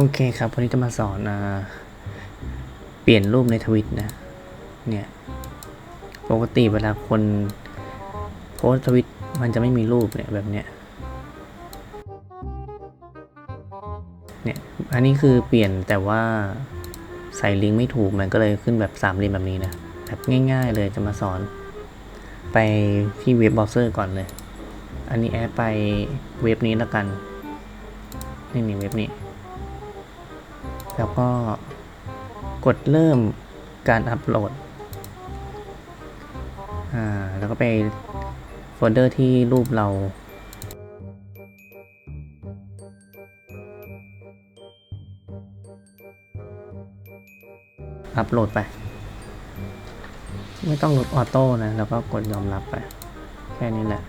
โอเคครับวันนี้จะมาสอนอเปลี่ยนรูปในทวิตนะ เนี่ย ปกติเวลาคนโพสทวิตมันจะไม่มีรูปเนี่ยแบบเนี้ย เนี่ย อันนี้คือเปลี่ยนแต่ว่าใส่ลิงก์ไม่ถูกมันก็เลยขึ้นแบบสามเหลี่ยมแบบนี้นะ แบบง่าย ๆ เลยจะมาสอน ไปที่เว็บเบราว์เซอร์ก่อนเลย อันนี้แอดไปเว็บนี้แล้วกัน นี่นี่เว็บนี้ แล้วก็กดเริ่มการอัปโหลด อ่า แล้วก็ไปโฟลเดอร์ที่รูปเรา อัปโหลดไป ไม่ต้องลดออโต้นะ แล้วก็กดยอมรับไป แค่นี้แหละ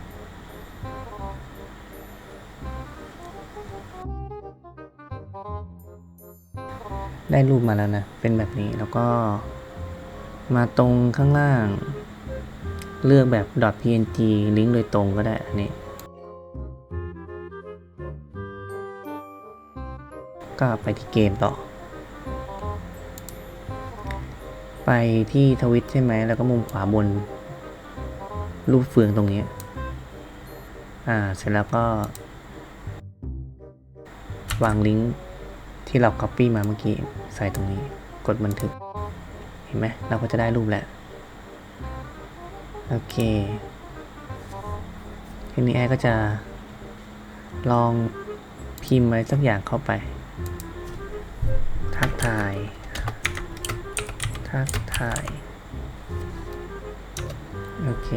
ได้รูปมาแล้วนะ เป็นแบบนี้แล้วก็มาตรงข้างล่าง เลือกแบบ .png ลิงก์โดยตรงก็ได้อันนี้ก็ไปที่เกมต่อ ไปที่ทวิตใช่ไหม แล้วก็มุมขวาบน รูปเฟืองตรงนี้ อ่า เสร็จแล้วก็ วางลิงก์ ที่เรา Copy มาเมื่อกี้ใส่ตรงนี้กดบันทึก เห็นไหมเราก็จะได้รูปแล้ว โอเคทีนี้แอก็จะลองพิมพ์อะไรสักอย่างเข้าไป ทักทาย ทักทาย โอเค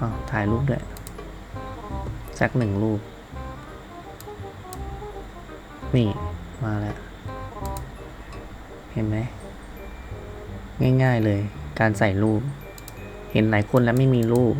อ๋อถ่ายรูปด้วยสักหนึ่งรูป นี่มาแล้ว เห็นไหม ง่ายๆเลย การใส่รูป เห็นหลายคนแล้วไม่มีรูป